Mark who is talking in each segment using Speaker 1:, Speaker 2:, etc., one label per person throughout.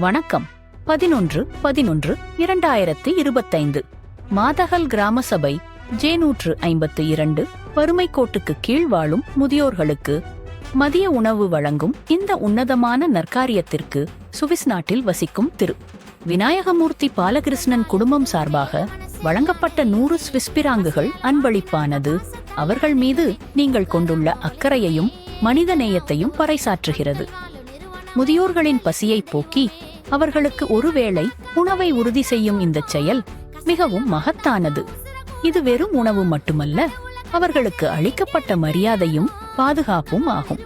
Speaker 1: வணக்கம். பதினொன்று பதினொன்று இரண்டாயிரத்தி இருபத்தைந்து. மாதகல் கிராம சபை ஜே நூற்று ஐம்பத்து இரண்டு வறுமை கோட்டுக்கு கீழ் வாழும் முதியோர்களுக்கு மதிய உணவு வழங்கும் இந்த உன்னதமான நற்காரியத்திற்கு சுவிஸ் நாட்டில் வசிக்கும் திரு. விநாயகமூர்த்தி பாலகிருஷ்ணன் குடும்பம் சார்பாக வழங்கப்பட்ட நூறு ஸ்விஸ் பிராங்குகள் அன்பளிப்பானது அவர்கள் மீது நீங்கள் கொண்டுள்ள அக்கறையையும் மனித நேயத்தையும் பறைசாற்றுகிறது. முதியோர்களின் பசியை போக்கி அவர்களுக்கு ஒருவேளை உணவை உறுதி செய்யும் இந்த செயல் மிகவும் மகத்தானது. இது வெறும் உணவு மட்டுமல்ல அவர்களுக்கு அளிக்கப்பட்ட மரியாதையும் பாதுகாப்பும் ஆகும்.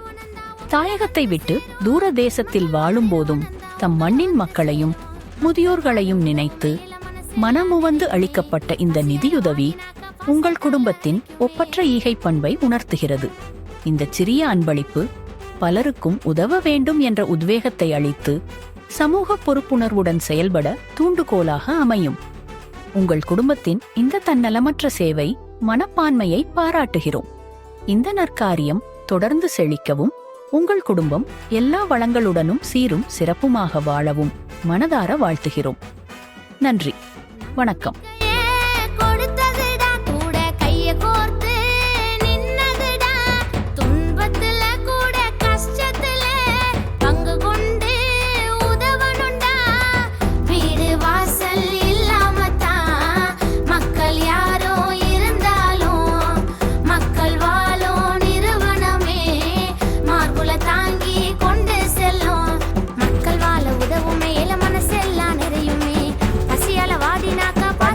Speaker 1: தாயகத்தை விட்டு தூர தேசத்தில் வாழும்போதும் தம் மண்ணின் மக்களையும் முதியோர்களையும் நினைத்து மனமுவந்து அளிக்கப்பட்ட இந்த நிதியுதவி உங்கள் குடும்பத்தின் ஒப்பற்ற ஈகை பண்பை உணர்த்துகிறது. இந்த சிறிய அன்பளிப்பு பலருக்கும் உதவ வேண்டும் என்ற உத்வேகத்தை அளித்து சமூக பொறுப்புணர்வுடன் செயல்பட தூண்டுகோலாக அமையும். உங்கள் குடும்பத்தின் இந்த தன்னலமற்ற சேவை மனப்பான்மையை பாராட்டுகிறோம். இந்த நற்காரியம் தொடர்ந்து செழிக்கவும் உங்கள் குடும்பம் எல்லா வளங்களுடனும் சீரும் சிறப்புமாக வாழவும் மனதார வாழ்த்துகிறோம். நன்றி. வணக்கம்.